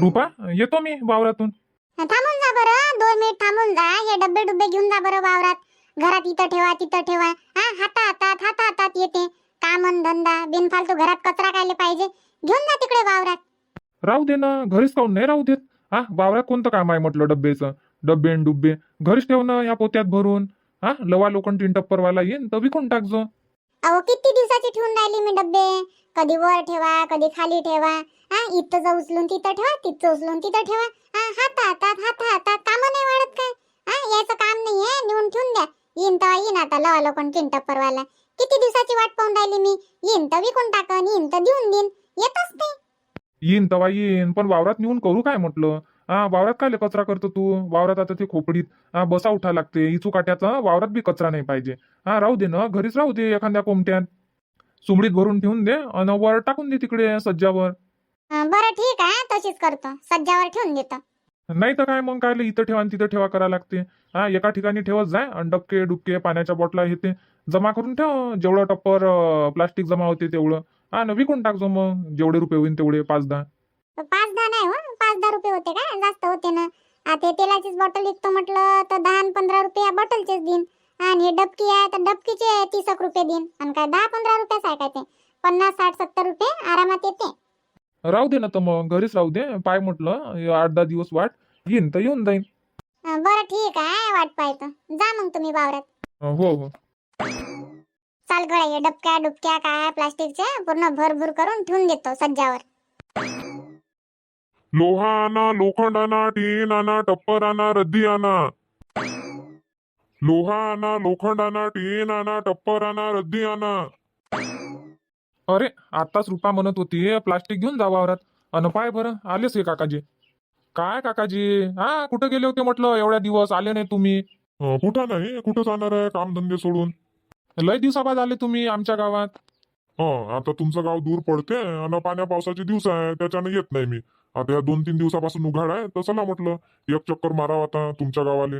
रुपा येतो मी वावरातून. थांबून जा बरं दोन मिनिट थांबून जा हे डब्बे डुब्बे घेऊन जा बरं वावरात. घरात इथं ठेवा तिथं ठेवा. हा हाता हातात हाता हातात येते. कामन धंदा बिनफालतू घरात कचरा कायले पाहिजे. घेऊन जा तिकडे वावरात. राहू दे ना घरीच काऊन नाही राहू देत. हा वावरात कोणतं काम आहे म्हटलं डब्बेचं? डब्बे न डुब्बे. घरीच ठेव ना या पोत्यात भरून. हा लवा लोखंड टप्परवाला येईन तर विकून टाकजो. अहो किती दिवसाची ठेवून राहिली मी डब्बे? कधी वर ठेवा कधी खाली ठेवा. हा इथं उचलून तिथं ठेवा तिथं उचलून तिथं ठेवा. हा हाता हातात हात हातात काम नाही वाढत काय? हा याचं काम नाहीये नेऊन ठेवून द्या. येईन तर येईन आता लवा लोकं चिंटा परवाला किती दिवसाची वाट पाहून राहिली मी? येईन तर विकून टाकन येईन तर देऊन देईन. येतच ते येईन तवा येईन पण वावरात नेऊन करू काय म्हटलं? हा वावरात काय कचरा करतो तू? वावरात आता ते खोपडीत हा बसा उठा लागते. इचू काट्याचा वावरात बी कचरा नाही पाहिजे. हा राहू दे ना घरीच राहू दे एखाद्या कोमट्यात. सुमडीत भरून ठेवून दे आणि वर टाकून दे तिकडे सज्जावर. अं, बरं ठीक आहे तशीच करतो. सज्जावर ठेवून देतो. नाही तर काय मग काय लय इथं ठेवा आणि तिथं ठेवा करा लागते. हा एका ठिकाणी ठेवत जाय आणि डबके डुबके पाण्याच्या बॉटला हे ते जमा करून ठेव. जेवढं टप्पर प्लास्टिक जमा होते तेवढं. हा ना विकून टाकजो मग. जेवढे रुपये होईल तेवढे पाच दहा. पाच दहा नाही हो. पाच दहा रुपये होते का जास्त होते ना. आता हे तेलाचीच बॉटल विकतो म्हटलं तर दहा आणि पंधरा रुपये या बॉटलचेच देईन. आणि हे डबकी आहे तर डबकीचे तीस एक रुपये देईन. आणि काय दहा पंधरा रुपयाच आहे काय ते? पन्नास साठ सत्तर रुपये आरामात येते. राहू दे ना तर मग घरीच राहू दे. पाय म्हटलं हे आठ दहा दिवस वाट येईन तर येऊन जाईन. अं, बरं ठीक आहे वाट पाहतो. जा मग तुम्ही वावरात. हो हो. चाल गड्या हे डबक्या डुबक्या काय प्लास्टिकच्या पूर्ण भरभूर करून ठेवून देतो सज्जावर. लोहा आणा लोखंड आणा टीन आणा टप्पर आणा रद्दी आणा लोहा आणा लोखंड आणा टीन आणा टप्पर आणा रद्दी आणा अरे आताच रुपा म्हणत होती प्लास्टिक घेऊन जा वावरात. अन पाय बरं आलेच हे काकाजी. काय काकाजी? हा कुठं गेले होते म्हटलं? एवढ्या दिवस आले नाही तुम्ही. अं, कुठं नाही कुठं जाणार आहे कामधंदे सोडून? लय दिवसाबाद आले तुम्ही आमच्या गावात. हं आता तुमचं गाव दूर पडते आणि पाण्या पावसाचे दिवस आहे त्याच्यानं येत नाही मी. आता या दोन तीन दिवसापासून उघाड आहे तर चला म्हटलं एक चक्कर मारावं आता तुमच्या गावाले.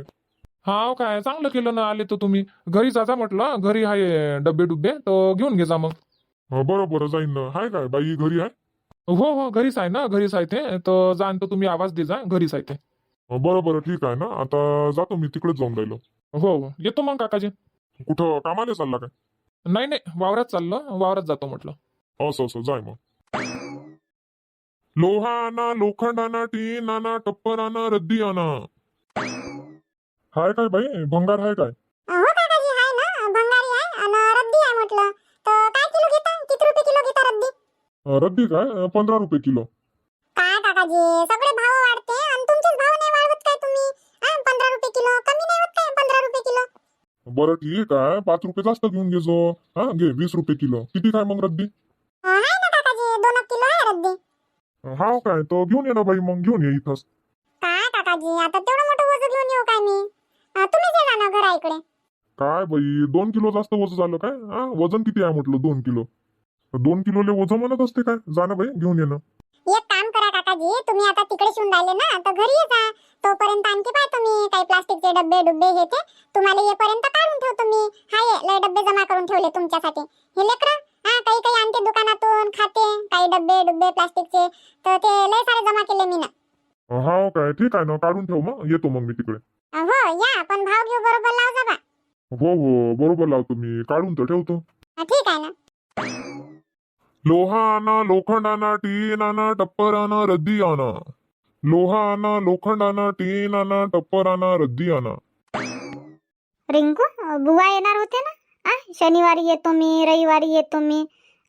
हा काय? चांगलं केलं ना आले तर तुम्ही. घरी जाता म्हटलं घरी आहे डब्बे डुब्बे तर घेऊन घे जा मग. हं, बरं बरं जाईन ना. हाय काय बाई घरी आहे? हो हो घरीच आहे ना घरीच आहे ते. तर जाण तर तुम्ही आवाज दे जा. घरीच आहे ते. बरं बरं ठीक आहे ना. आता जातो मी तिकडेच जाऊन राहिलो. हो हो. येतो मग काकाजी. कुठं कामाला चालला काय? नाही नाही. वावरात चाललो. वावरात जातो म्हटलं. असं असं जाय मग. लोहा आणा लोखंड आणा टीन आणा टप्पर आणा रद्दी आणा हाय काय बाई? भंगार हाय काय? हो काकाजी आहे ना. भंगारी आहे आणि रद्दी आहे म्हटलं. तर काय किलो घेता? किती रुपये किलो घेता रद्दी? अं, रद्दी काय? पंधरा रुपये किलो. काय काकाजी सगळे भाव वाढते. आणि तुमचेच भाव नाही वाढवत काय तुम्ही? हा पंधरा रुपये किलो. कमी नाही होत काय पंधरा रुपये किलो? बरं ठीक आहे पाच रुपये जास्त घेऊन घे जो हा घे वीस रुपये किलो. किती काय मग रद्दी? अं, आहे ना काकाजी दोन एक किलो आहे रद्दी. हाव काय? तो घेऊन ये ना बाई मग. घेऊन ये इथंच. काय काकाजी आता तेवढं मोठं वजन घेऊन येऊ काय मी? अं, तुम्ही ना घरा इकडे काय बाई दोन किलो जास्त वजन झालं काय? हा वजन किती आहे म्हटलं दोन किलो? दोन किलोले वजन म्हणत असते काय? जा ना बाई घेऊन ये ना. एक काम करा काकाजी तुम्ही आता तिकडे शिवून राहिले ना तर घरी ये जा. तोपर्यंत आणखी पाहतो मी काही प्लास्टिकचे डब्बे डुब्बे हे ते तुम्हाला येपर्यंत काढून ठेवतो मी. हाय लय डब्बे जमा करून ठेवले तुमच्यासाठी. हे लेकरं हा काही काही आणते दुकानातून खाते काही डब्बे डुब्बे प्लास्टिकचे. तर ते लय सारे जमा केले मी ना. हाव काय ठीक आहे ना काढून ठेव मग. येतो मग मी तिकडे. हो या पण भाव घेऊ बरोबर लाव जा बा हो हो बरोबर लावतो मी काढून तर ठेवतो. ठीक आहे ना. लोहा आणा लोखंड आणा टीन आणा टप्पर आणा रद्दी आणा लोहा आणा लोखंड आणा टीन आणा टप्पर आणा रद्दी आणा रिंकू बुवा येणार होते ना? आ शनिवारी येतो मी रविवारी येतो मी.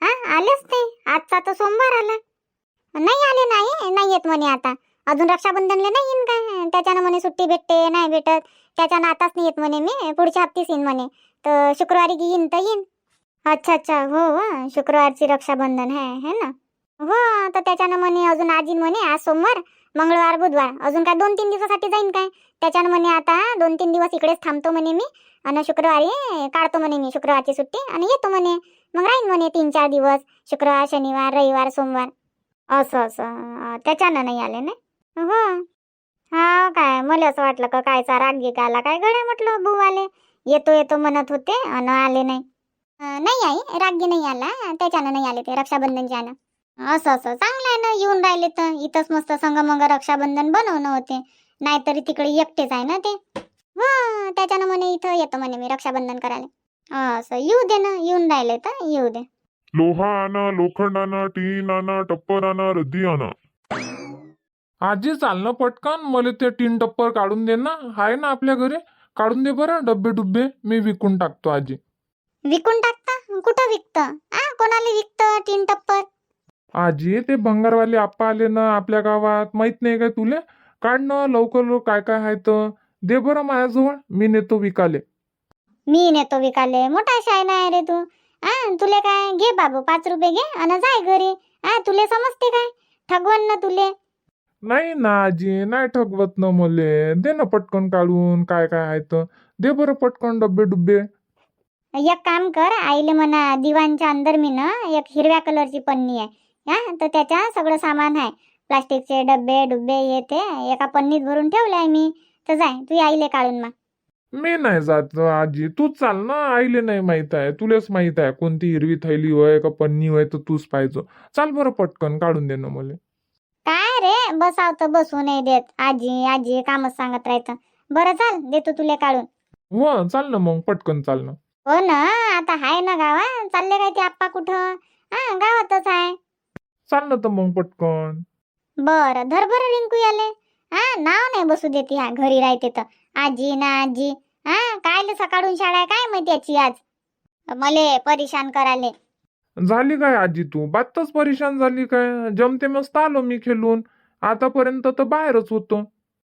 हा आलेच ते आजचा तर सोमवार आला. नाही आले नाही नाही येत म्हणे आता. अजून रक्षाबंधनले नाही येईन काय? त्याच्यानं म्हणे सुट्टी भेटते नाही भेटत. त्याच्यानं आताच नाही येत म्हणे मी पुढच्या हप्तीच येईन म्हणे. तर शुक्रवारी येईन तर येईन. अच्छा अच्छा. हो हो. शुक्रवारची रक्षाबंधन आहे है ना? हो तर त्याच्यानं म्हणे अजून आज म्हणे आज सोमवार मंगळवार बुधवार. अजून काय दोन तीन दिवसासाठी जाईन काय? त्याच्यानं म्हणे आता दोन तीन दिवस इकडेच थांबतो म्हणे मी आणि शुक्रवारी काढतो म्हणे मी शुक्रवारची सुट्टी आणि येतो म्हणे. मग राहीन म्हणे तीन चार दिवस शुक्रवार शनिवार रविवार सोमवार. असं असं. अं, त्याच्यानं नाही आले ना? हो हा काय मला असं वाटलं का कायचा राग गे आला काय गड्या म्हटलं बुवाले? आले येतो येतो म्हणत होते आणि आले नाही. नाही आई राग नाही आला त्याच्यानं नाही आले ते रक्षाबंधनच्या आलं असं असं चांगलं आहे ना येऊन राहिले तर. इथंच मस्त संगमंग रक्षाबंधन बनवणं होते. नाहीतरी तिकडे एकटेच आहे ना ते. हा त्याच्यानं म्हणे इथं येतो म्हणे मी रक्षाबंधन करायला. असं येऊ दे ना येऊन राहिले तर येऊ दे. लोहा आणा लोखंड आणा टीन आणा टप्पर आणा रद्दी आणा आजी चालणं पटकन मला ते तीन टप्पर काढून दे ना. आहे ना आपल्या घरी? काढून दे बरं डब्बे डुब्बे. मी विकून टाकतो आजी. विकून टाकता? कुठं विकतं? आ कोणाला विकतं तीन टप्पर? आजी ते भंगारवाले आप्पा आले ना आपल्या गावात. माहीत नाही काय तुले? काढ ना लवकर लवकर काय काय आहे तर. दे बरं माझ्याजवळ मी नेतो विकाले. मी नेतो विकाले. मोठा शायना आहे रे तू. आ तुले काय? घे बाबू पाच रुपये घे आणि जाय घरी. आ तुले समजते काय? ठगवन ना तुले. नाही ना आजी नाही ठगवत ना मले. दे ना पटकन काढून काय काय आहे तर. दे बरं पटकन डब्बे डुब्बे. एक काम कर आईले म्हणा दिवाणच्या अंदर मी ना एक हिरव्या कलरची पन्नी आहे. हा तर त्याच्या सगळं सामान आहे. प्लास्टिकचे डब्बे डुब्बे हे ते. एका पन्नीत भरून ठेवले आहे मी. तर जाय तू आईले काढून मग. मी नाही जात आजी. तूच चाल ना आईले नाही माहीत आहे. तुलेच माहीत आहे. कोणती हिरवी थैली होय का पन्नी होय तर तूच पाहिजे. चाल बरं पटकन काढून दे ना मला. काय रे? बसाव तर बसू नाही देत. आजी आजी कामच सांगत राहतं बरं चाल देतो तुले काढून. हो चाल ना मग पटकन चाल ना. हो ना आता हाय ना गावात. चालले काय ते आप्पा कुठं? हा गावातच आहे चाल ना तर मग पटकन. बरं धर बरं रिंकू याले. हा नाव नाही बसू देते ह्या घरी राहते तर. आजी ना आजी. हा कायले सकाळून शाळा आहे काय माहिती याची आज? मले परेशान कराले. झाली काय आजी तू? बातच परेशान झाली काय? जमते मस्त आलो मी खेळून. आतापर्यंत तर बाहेरच होतो.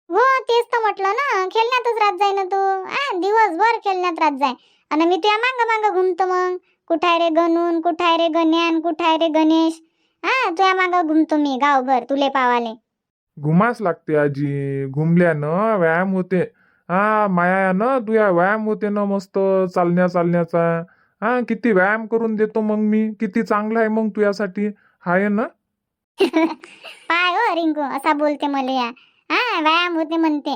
हो तेच तर म्हटलं ना. खेळण्यातच राहत जाय ना तू. हा दिवसभर खेळण्यात राहत जाय. आणि मी तुझ्या मांग मांग घुमतो मग. कुठाय रे गणून कुठाय रे गण्यान कुठाय रे गणेश. हा तुझ्या मांग घुमतो मी गावभर तुले पावाले. घुमाच लागते आजी. घुमल्यानं व्यायाम होते. हा मायानं तुया व्यायाम होते ना मस्त चालण्या चालण्याचा. हा किती व्यायाम करून देतो मग मी? किती चांगला आहे मग तुझ्यासाठी हाय ना? पाय हो रिंकू. असा बोलते मला या. हा व्यायाम होते म्हणते.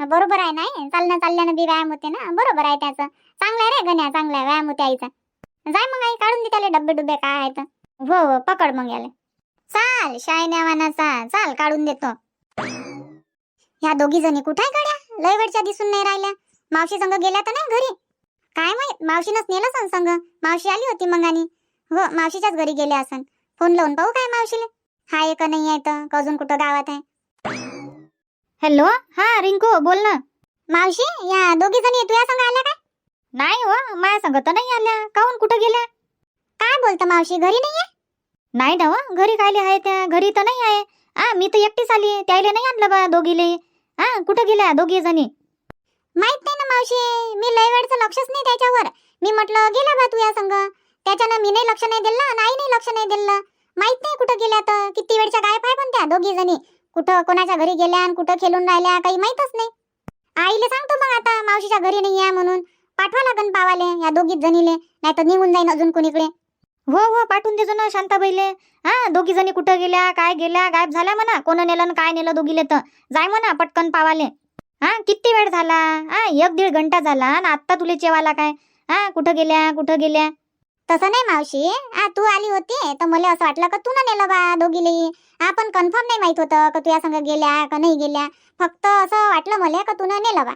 बरोबर आहे नाही चालणं चालल्यानं बी व्यायाम होते ना? बरोबर आहे त्याचं. चांगलं आहे रे गण्या चांगला आहे. व्यायाम होते आईचा. जाय मग आई काढून दे त्याला डब्बे डुबे काय आहेत हो हो पकड मग याला. चाल शायन्या वानाचा. चाल काढून देतो. ह्या दोघी जणी कुठे काढ्या लय वेळच्या दिसून नाही राहिल्या. मावशी संग गेल्या तर नाही घरी? काय माहीत? मावशीनंच नेलं सन संग मावशी आली होती मग आणि. हो मावशीच्याच घरी गेल्या असन. फोन लावून पाहू काय मावशीले? हाय का नाही आहे तर. अजून कुठं गावात आहे? हॅलो? हा रिंकू बोल ना. मावशी या दोघी जणी तुझ्या संग आल्या काय? नाही हो माझ्या संग तर नाही आल्या. काहून कुठं गेल्या? काय बोलता मावशी? घरी नाही आहे? नाही ना हो घरी कायले आहे त्या? घरी तर नाही आहे. आ मी तर एकटीच आली. त्याला नाही आणलं बा दोघीले. हा कुठं गेल्या दोघी जणी? माहीत नाही मावशी मी लय वेळचं लक्षच नाही त्याच्यावर. मी म्हटलं गेला बा तू या संग. त्याच्यानं मी नाही लक्ष नाही दिलं नाही नाही लक्ष नाही दिलं. माहीत नाही कुठं गेल्या तर किती वेळच्या गायब आहे पण त्या दोघी जणी. कुठं कोणाच्या घरी गेल्या आणि कुठं खेळून राहिल्या काही माहीतच नाही. आईले सांगतो मग आता मावशीच्या घरी नाही आहे म्हणून. पाठवा लागन पावाले या दोघीच जणीले नाही तर निघून जाईन अजून कोणीकडे. हो हो पाठवून देजो ना शांताबाईले. हा दोघी जणी कुठं गेल्या काय गेल्या गायब झाल्या म्हणा. कोण नेलं काय नेलं दोघीले तर. जाय म्हणा पटकन पावाले. हा किती वेळ झाला? हा एक दीड घंटा झाला. आणि आत्ता तुले जेवायला काय? हा कुठं गेल्या? कुठं गेल्या? तसं नाही मावशी. आ तू आली होती तर मला असं वाटलं का तू ना नेलं बा दोघीले. आपण कन्फर्म नाही माहीत होतं का तुझ्या संग गेल्या का नाही गेल्या. फक्त असं वाटलं मला का तू ना नेलं बा.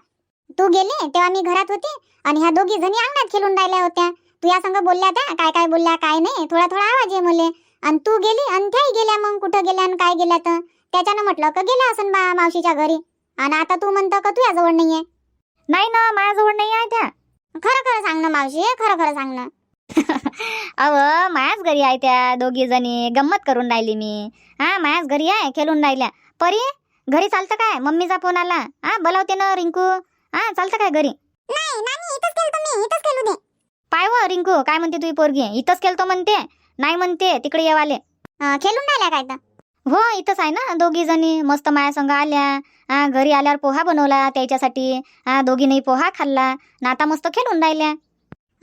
तू गेली तेव्हा मी घरात होती आणि ह्या दोघी जणी अंगणात खेळून राहिल्या होत्या. तुझ्या संग बोलल्या त्या काय काय बोलल्या काय नाही. थोडा थोडा आवाज आहे मले. आणि तू गेली आणि त्याही गेल्या मग कुठं गेल्या आणि काय गेल्या तर. त्याच्यानं म्हटलं का गेल्या असन बा मावशीच्या घरी. आणि आता तू म्हणतो का तुझ्याजवळ नाहीये? नाही ना माझ्याजवळ नाही आहे त्या. खरं खरं सांग ना मावशी खरं खरं सांग ना. अव मायाच घरी आहे त्या दोघी जणी. गंमत करून राहिली मी. हा मायाच घरी आहे खेळून राहिल्या. परी घरी चालतं काय? मम्मीचा फोन आला. हा बोलावते ना रिंकू. हा चालतं काय घरी? नाही नानी इथंच केलतो मी इथंच केलू दे. पाय व रिंकू काय म्हणते तुझी पोरगी? इथंच केलतो म्हणते. नाही म्हणते तिकडे येवाले. खेळून राहिल्या काय तर हो इथंच आहे ना दोघी जणी. मस्त माया संग आल्या. हां घरी आल्यावर पोहा बनवला त्याच्यासाठी. हा दोघींनी पोहा खाल्ला. ना आता मस्त खेळून राहिल्या.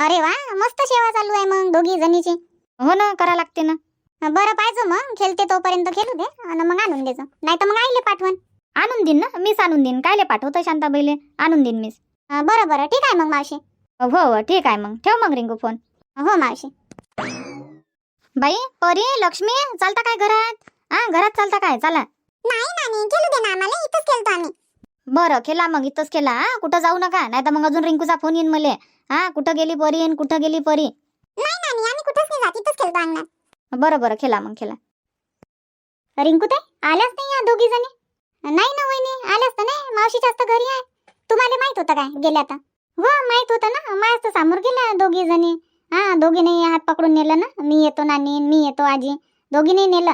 अरे वा मस्त सेवा चालू आहे मग दोघी जणीची. हो ना करा लागते ना. बरं पाहिजे मग. खेळते तोपर्यंत खेळू दे आणि मग आणून देजो. नाही तर मग आईले पाठवण. आणून देईन ना? मीच आणून देईन. कायले पाठवतो शांताबाईले? आणून देईन मीच. बरं बरं. ठीक आहे मग मावशी. हो, हो हो. ठीक आहे मग. ठेव मग रिंकू फोन. हो मावशी. बाई परी लक्ष्मी चालता काय घरात? हा घरात चालता काय? चला. नाही नानी खेळू दे ना आम्हाला इथंच खेळतो आम्ही. बरं खेळा मग इथंच खेळा हा? कुठं जाऊ नका नाही तर मग अजून रिंकूचा फोन येईन मले. हा कुठं गेली परी आणि कुठं गेली परी? नाही नानी आम्ही कुठंच नाही जात इथंच खेळतो अंगणात. बरं बरं खेळा मग खेळा. रिंकू ते आल्याच नाही या दोघी जणी नाही ना वहिनी आल्याच तर नाही मावशी जास्त घरी आहे. तुम्हाला माहीत होतं काय गेल्या तर हो माहीत होतं ना माझ्या तर समोर गेल्या दोघी जणी हा दोघीने हात पकडून नेलं ना मी येतो नानी मी येतो आजी दोघीने नेलं.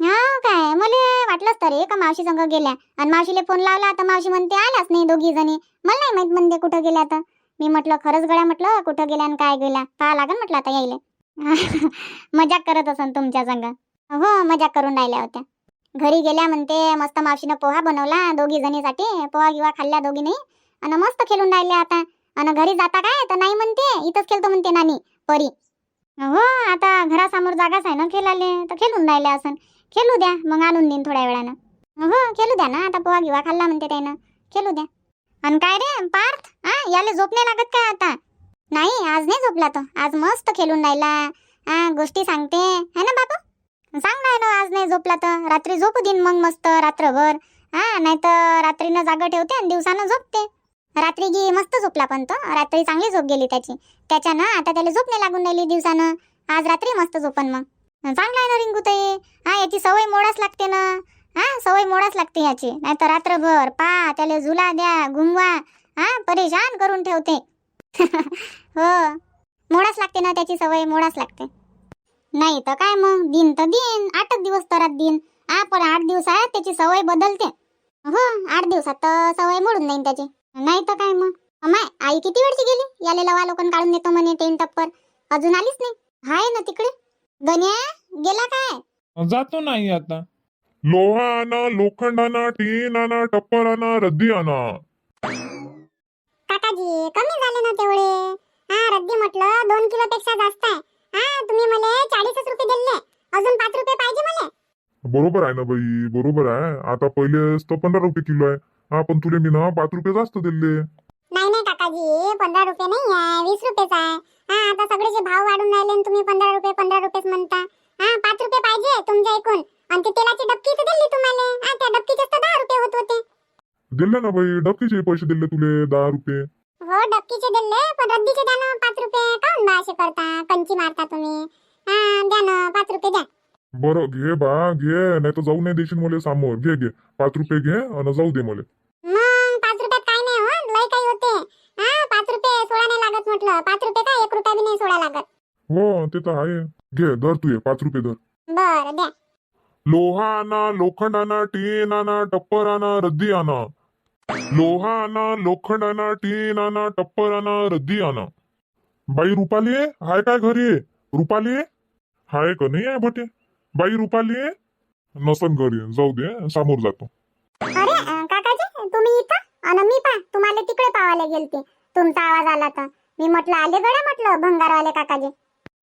हा काय? मला वाटलंच तरी का मावशी संग गेल्या. आणि मावशीला फोन लावला तर मावशी म्हणते आल्याच नाही दोघी जणी. मला नाही माहीत म्हणते कुठं गेल्या तर. मी म्हटलं खरंच गळ्या म्हटलं कुठं गेल्या आणि काय गेल्या? पाहा लागेल म्हटलं आता यायला. मजाक करत असन तुमच्या संग. हो मजाक करून राहिल्या होत्या. घरी गेल्या म्हणते मस्त मावशीनं पोहा बनवला दोघी जणीसाठी. पोहा गिवा खाल्ल्या दोघीने. आणि मस्त खेळून राहिल्या आता. आणि घरी जाता काय? तर नाही म्हणते. इथंच खेळतो म्हणते नानी परी. हो आता घरासमोर जागाच आहे ना खेळाले. तर खेळून राहिले असं खेळू द्या मग आणून देईन थोड्या वेळानं. हो खेळू द्या ना आता पोहा गिवा खाल्ला म्हणते त्यानं. खेळू द्या. आणि काय रे पार्थ? हा याला झोप नाही लागत काय आता? नाही आज नाही झोपला तो. आज मस्त खेळून राहिला. हा गोष्टी सांगते. है ना बापू? सांग ना ना आज नाही झोपला तर. रात्री झोपू देईन मग मस्त रात्रभर. हा नाही तर रात्रीनं जागं ठेवते आणि दिवसानं झोपते. रात्री गी मस्त झोपला पण तो. रात्री चांगली झोप गेली त्याची. त्याच्यानं आता त्याला झोप नाही लागून राहिली दिवसानं. आज रात्री मस्त झोपन मग. चांगला आहे ना रिंगू ताई हा याची सवय मोडाच लागते ना. हा सवय मोडाच लागते याची. नाही तर रात्रभर पा त्याला झुला द्या घुमवा. हा परेशान करून ठेवते. हो मोडाच लागते ना त्याची सवय मोडाच लागते. नाही तर काय मग? दिन तर दिन आठच दिवस तरात दिन. हा पण आठ दिवसात त्याची सवय बदलते. हो आठ दिवसात तर सवय मोडून जाईन त्याची. नाही तर काय मग? माय आई किती वेळची गेली? याले लवा लोकन काढून देतो म्हणे टेन टप्पर अजून आलीच नाही. हाय ना तिकडे. गण्या गेला काय? जातो नाही आता. लोहा आणा लोखंड आणा टीन आणा टप्पर आणा रद्दी आणा काकाजी कमी झाले ना तेवढे. हा रद्दी म्हटलं दोन किलो पेक्षा जास्त आहे. हा तुम्ही मला चाळीसच रुपये दिले. अजून पाच रुपये पाहिजे मला? बरोबर आहे ना बाई बरोबर आहे. आता पहिले तर पंधरा रुपये किलो आहे. हा पण तुले मी ना पाच रुपये जास्त दिले. नाही नाही काकाजी पंधरा रुपये नाही आहे वीस रुपयेच आहे. हा आता सगळेचे भाव वाढून राहिले आणि तुम्ही पंधरा रुपये पंधरा रुपयेच म्हणता. हा पाच रुपये पाहिजे तुमच्या ऐकून आणि ते तेलाची डबकी तर दिली तुम्हाला. हा त्या डबकीचे तर दहा रुपये होत होते. दिले ना बाई डबकीचे पैसे दिले तुले दहा रुपये. हो डबकीचे दिले पण रद्दीचे द्या ना पाच रुपये. काऊन बा असे करता? कंची मारता तुम्ही. हा द्या ना पाच रुपये द्या. बरं घे बा घे. नाही तर जाऊ नाही देशील मला समोर. घे घे. पाच रुपये घे आणि जाऊ दे मला. म्हटलं पाच रुपये काय एक रुपया बी नाही सोळा लागत? हो ते तर आहे. घे धर तू ये पाच रुपये धर. बर द्या. लोहा आणा लोखंड आणा टीन आणा टप्पर आणा रद्दी आणा लोहा आणा लोखंड आणा टीन आणा टप्पर आणा रद्दी आणा बाई रुपाली हाय काय घरी रुपाली हाय का नाही आहे बटे बाई रुपाली नसन घरी जाऊ दे समोर जातो. अरे अं, काकाजी तुम्ही इथं? अन मी पा तुम्हाला तिकडे पावायला गेलते. तुमचा आवाज आला तर. मी म्हटलं आले गड्या म्हटलं भंगारवाले काकाजी?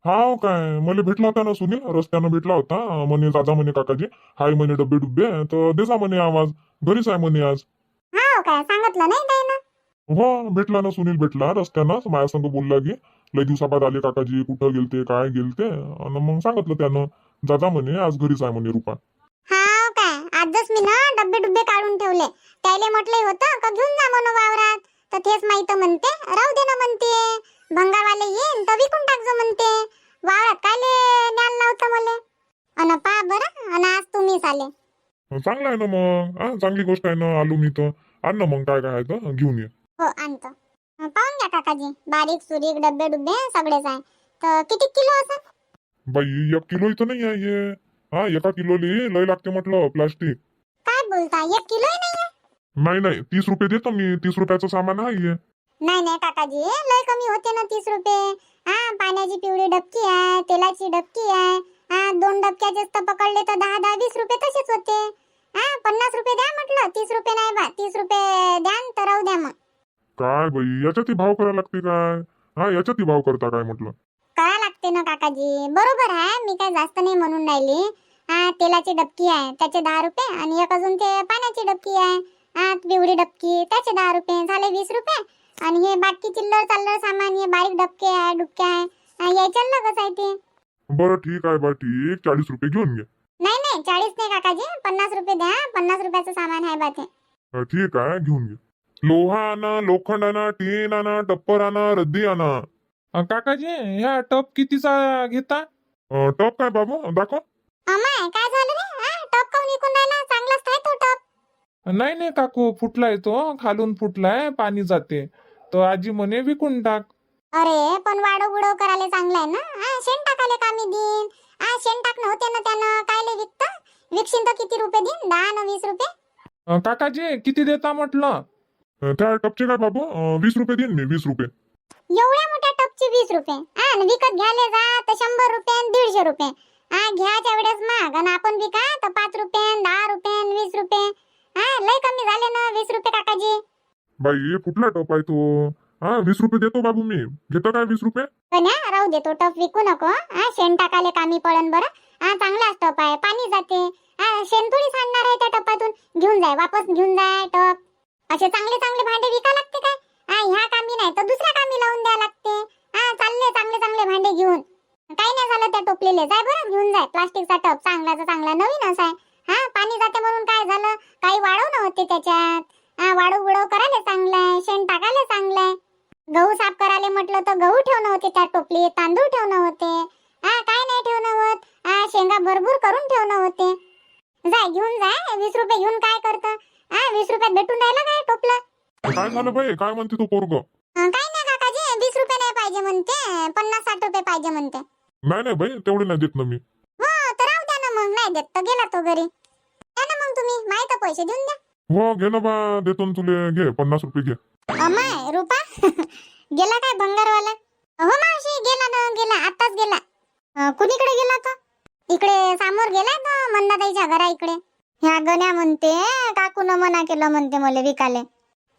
हाव काय मला भेटला होता ना सुनील रस्त्यानं भेटला होता म्हणे दादा म्हणे काकाजी हाय म्हणे डब्बे डुब्बे तर देसा म्हणे आवाज घरीच आहे म्हणे आज. हा काय सांगितलं नाही काही ना? हो भेटला ना सुनील भेटला रस्त्यानं माझ्या संग बोलला की लय दिवसाबाद आले काकाजी कुठं गेलते काय गेलते आणि मग सांगितलं त्यानं दादा म्हणे आज घरीच आहे म्हणे रुपा. हा काय आजच मी ना डब्बे डुब्बे काढून ठेवले. त्याले म्हटलंय होतं का घेऊन जा म्हणून वावरात? तर तेच माहीत म्हणते. राहू दे ना म्हणते. भंगारवाले येईन तर विकून टाकजो म्हणते. वावरात कायले न्यायला लावतं मला? अन पा बरं अन आज तुम्हीच आले. चांगलं आहे ना मग. हा चांगली गोष्ट आहे ना आलो मी तर. आण ना मग काय काय आहे तर घेऊन ये. हो आणतो. पाहून घ्या काकाजी. बारीक सुरीक डब्बे डुब्बे सगळेच आहे. तर किती किलो असं? बाई एक किलो इथं नाही आहे हे. हा एका किलोली लय लागते म्हटलं प्लास्टिक. काय बोलता? एक किलो नाही आहे? नाही नाही तीस रुपये देतो मी. तीस रुपयाचं सामान आहे नाही नाही काकाजी. लय कमी होते ना तीस रुपये. हा पाण्याची पिवळी डबकी आहे तेलाची डबकी आहे. हा दोन डबक्याचे तर पकडले तर दहा दहा वीस रुपये तसेच होते. हा पन्नास रुपये द्या म्हटलं. तीस रुपये नाही बा. तीस रुपये द्या न तर राहू द्या मग. काय बाई याच्यातही भाव करायला लागते काय? हा याच्यातही भाव करता काय म्हटलं? करा लागते ना काकाजी. बरोबर आहे. मी काय जास्त नाही म्हणून राहिली. हा तेलाची डबकी आहे त्याचे दहा रुपये आणि एक अजून ते पाण्याची डबकी आहे. हा पिवळी डबकी त्याचे दहा रुपये झाले वीस रुपये. आणि हे बाकी चिल्लर चाललर सामान हे बारीक डबके आहे डुबके आहे. हा, याच्याला कसं आहे ते बरं ठीक आहे बा ठीक चाळीस रुपये घेऊन घे. नाही नाही चाळीस नाही काकाजी पन्नास रुपये द्या पन्नास रुपयाचं सामान आहे बा ते अं, ठीक आहे घेऊन घे. लोहा आणा लोखंड आणा टीन आणा टप्पर आणा रद्दी आणा. अं, काकाजी ह्या टप कितीचा घेता? अं, टप काय बाबू दाखव. अमाय काय झालं रे? हा टप काऊन विकून राहिला? चांगलाच आहे तो टप. नाही नाही काकू फुटलाय तो. खालून फुटलाय पाणी जाते. तर आजी म्हणे विकून टाक. अरे पण वाडो गुडो करायला चांगलं आहे ना? हा शेण टाकाले कामी देईन? हा शेण टाकणं होते ना त्यानं? कायले विकत? विकशीन तर किती रुपये देईन? दहा न वीस रुपये? अं, काकाजी किती देता म्हटलं? त्या टपचे काय बाबू? अं, वीस रुपये देईन मी वीस रुपये. एवढ्या मोठ्या टपचे वीस रुपये? हा आणि विकत घ्यायला जा तर शंभर रुपये आणि दीडशे रुपये. हा घ्यायच्या वेळेस महाग आणि आपण विका तर पाच रुपये दहा रुपये वीस रुपये. हा लय कमी झाले ना वीस रुपये काकाजी. बाई कुठला टप आहे तो. हा वीस रुपये देतो बाबू मी. घेतो काय वीस रुपये? कन्या राहू दे तो टप विकू नको. हा शेण टाकाले कामी पडन बरं? हा चांगलाच टप आहे पाणी जाते. हा शेण थोडी सांडणार आहे त्या टपातून. घेऊन जाय वापस घेऊन जाय टप. असे चांगले चांगले भांडे विका लागते काय? हा ह्या कामी नाही तर दुसऱ्या कामी लावून द्या लागते. हा चालले चांगले चांगले भांडे घेऊन. काही नाही झालं त्या टोपलेले. जाय बरं घेऊन जाय. प्लास्टिकचा टप चांगलाचा चांगला नवीनच आहे. हा पाणी जाते म्हणून काय झालं? काही वाढवणं होते त्याच्यात. हा वाढव गुडव करायला चांगलं आहे शेण टाकायला चांगलं आहे गहू साफ करायला म्हटलं तर गहू ठेवणं होते त्या टोपलीत तांदूळ ठेवणं होते. हा काय नाही ठेवणं होत. हा शेंगा भरपूर करून ठेवणं होते. जाय घेऊन जाय वीस रुपये घेऊन काय करत? हा वीस रुपयात भेटून राहिलं काय टोपलं? काय झालं बाई? काय म्हणते तो पोरग? काही नाही काकाजी वीस रुपये नाही पाहिजे म्हणते पन्नास साठ रुपये पाहिजे म्हणते. नाही नाही बाई तेवढे नाही देत ना मी. हो तर राहू द्या ना मग. नाही देत तर गेला तो घरी. मग तुम्ही माहीत पैसे देऊन द्या. हो घे ना बा देतो ना तुले. घे पन्नास रुपये घे. अमाय रुपा. गेला काय भंगारवाला? हो मावशी गेला ना गेला. आताच गेला. अं, कुणीकडे गेला तो? इकडे समोर गेला तो मंदाताईच्या घरा इकडे. ह्या गण्या म्हणते काकून मना केलं म्हणते मला विकाले.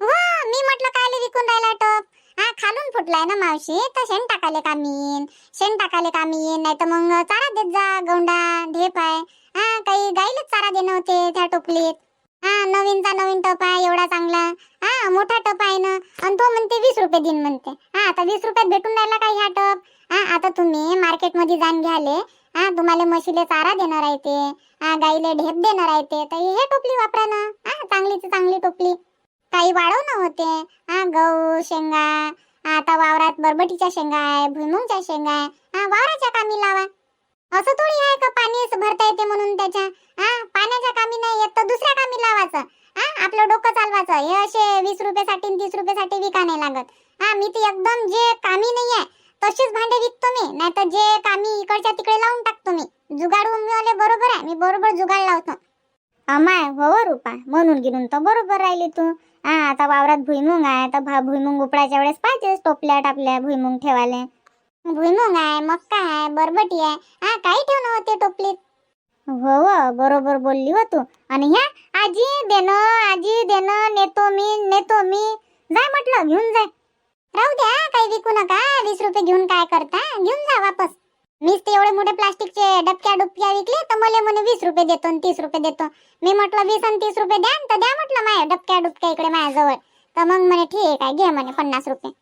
हो मी म्हटलं कायले विकून राहिला टप? हा खालून फुटलाय ना मावशी तर शेण टाकाले कामीन शेण टाकाले कामीन नाही तर मग चारा देत जा गौंडा ढेप आहे. हा काही गाईलाच चारा देणं होते त्या टोपलीत. हा नवीनचा नवीन टोपा आहे एवढा चांगला. हा मोठा टप आहे ना आणि तो म्हणते वीस रुपये दिन म्हणते. हा आता वीस रुपयात भेटून राहिला काही ह्या टप? हा आता तुम्ही मार्केटमध्ये जाण घ्याले. हा तुम्हाला म्हशीले चारा देणार आहे ते. हा गाईले ढेप देणार आहे ते. तर हे टोपली वापरा ना. हा चांगलीची चांगली टोपली. काही वाढवणं होते. हा गहू शेंगा. आता वावरात बरबटीच्या शेंगा आहे भुईमुंगच्या शेंगा आहे. हा वावराच्या कामी लावा. असं थोडी आहे का पाणी भरता येते म्हणून त्याच्या? हा? पाण्याच्या कामी नाही येत तर दुसऱ्या कामी लावायचं. हा? आपलं डोकं चालवायचं. हे असे वीस रुपयासाठी तीस रुपयासाठी विका नाही लागत. हा? मी ती एकदम जे कामी नाही आहे तशीच भांडे विकतो मी. नाही तर जे कामी इकडच्या तिकडे लावून टाकतो मी. जुगाडू बरोबर आहे. मी बरोबर जुगाड लावतो. अमाय हो, हो रुपा. म्हणून गिरून तर बरोबर राहिली तू. हा? आता वावरात भुईमुंग आहे. तर भा भुईमुंग उपडायच्या वेळेस पाहिजेच टोपल्या टापल्या भुईमुंग ठेवायला. भुईमुंग आहे मक्का आहे बरबटी आहे. हा काही ठेवणं होते टोपलीत? हो हो बरोबर बोलली हो तू. आणि ह्या आजी देणं आजी देणं नेतो मी नेतो मी. जाय म्हटलं घेऊन जाय राहू द्या काही विकू नका. वीस रुपये घेऊन काय करता? घेऊन जा वापस. मीच ते एवढे मोठे प्लास्टिकचे डबक्या डुबक्या विकले तर मला म्हणे वीस रुपये देतो आणि तीस रुपये देतो. मी म्हटलं वीस आणि तीस रुपये द्या तर द्या म्हटलं माय डबक्या डुबक्या इकडे माझ्याजवळ तर मग म्हणे ठीक आहे घे म्हणे पन्नास रुपये.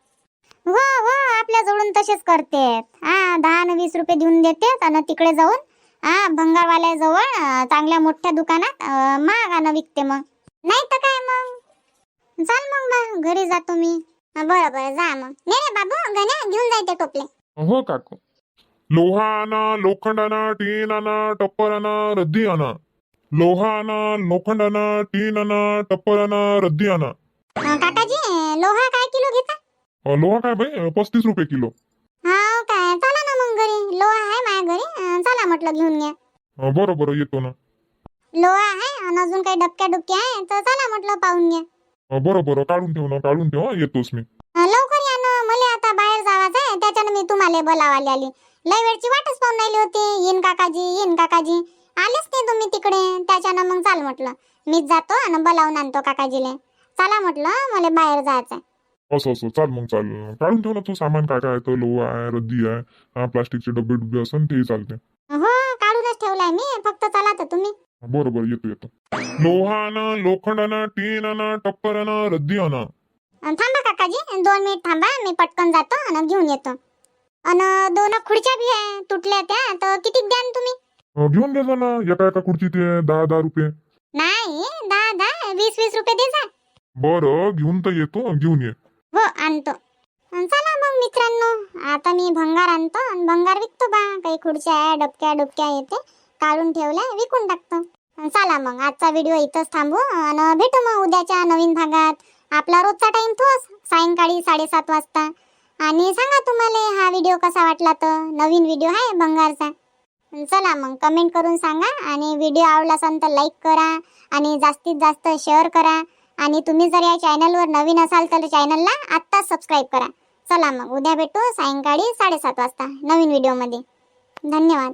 हो हो आपल्या जवळून तसेच करते हा दहा आणि वीस रुपये देऊन देते आणि तिकडे जाऊन हा भंगारवाल्या जवळ अं, चांगल्या मोठ्या दुकानात अं, महागानं विकते मग. नाही तर काय मग? चाल मग बा घरी जातो मी बरं बरं जा मग. नाही बाबू गण्या घेऊन जायचे टोपले. हो काकू. लोहा आणा लोखंड आणा टीन आणा टप्पर आणा रद्दी आणा लोहा आणा लोखंड आणा टीन आणा टप्पर आणा रद्दी आणा काकाजी लोहा काय किलो घेता? लोहा काय बाई? पस्तीस रुपये किलो. हा काय? चला ना मग घरी. लोहा आहे माझ्या घरी. अं, चला म्हटलं घेऊन घ्या. अं, बरं बरं येतो ना. लोहा आहे. आणि अजून काही डबक्या डुबक्या आहे. तर चला म्हटलं पाहून घ्या. अं, बरं बरं काढून ठेव ना काढून ठेव हं, येतोच मी. अं, लवकर या ना. मला आता बाहेर जावाचं आहे. त्याच्यानं मी तुम्हाला बोलावाली आली. लय वेळची वाटच पाहून राहिली होती. येईन काकाजी येईन काकाजी. आलेच नाही तुम्ही तिकडे. त्याच्यानं मग चाल म्हटलं. मीच जातो आणि बोलावून आणतो काकाजीले. चला म्हटलं मला बाहेर जायचं आहे असं असं. चाल मग चाल. काढून ठेव ना तू सामान काय काय तर लोहा आहे रद्दी आहे. हा प्लास्टिकचे डबे डुबे असन तेही चालते. हो काढूनच ठेवलाय मी. फक्त चला तर तुम्ही. बरं बरं येतो येतो. लोहा आणा लोखंड आणा टीन आणा टप्पर आणा रद्दी आणा थांबा काकाजी. दोन मिनिट थांबा. मी पटकन जातो आणि घेऊन येतो. अन दोन खुर्च्या बी आहे तुटल्या त्या. तर किती द्यान तुम्ही? अं, घेऊन दे ना एका एका खुर्ची ते दहा दहा रुपये. नाही दहा दहा. वीस वीस रुपये दे जा. बरं घेऊन तर येतो घेऊन ये. आणतो. चला मग मित्रांनो आता मी भंगार आणतो आणि भंगार विकतो बा. काही खुर्च्या आहे डबक्या डुबक्या येते काढून ठेवल्या विकून टाकतो. चला मग आजचा व्हिडिओ इथंच थांबू. आणि भेटू मग उद्याच्या नवीन भागात. आपला रोजचा टाईम तोच सायंकाळी साडेसात वाजता. आणि सांगा तुम्हाला हा व्हिडिओ कसा वाटला तर नवीन व्हिडिओ आहे भंगारचा. चला मग कमेंट करून सांगा. आणि व्हिडिओ आवडला असेल तर लाईक करा. आणि जास्तीत जास्त शेअर करा. आणि तुम्ही जर या चॅनलवर नवीन असाल तर चॅनलला आत्ताच सबस्क्राईब करा. चला मग उद्या भेटू सायंकाळी साडेसात वाजता नवीन व्हिडिओमध्ये धन्यवाद.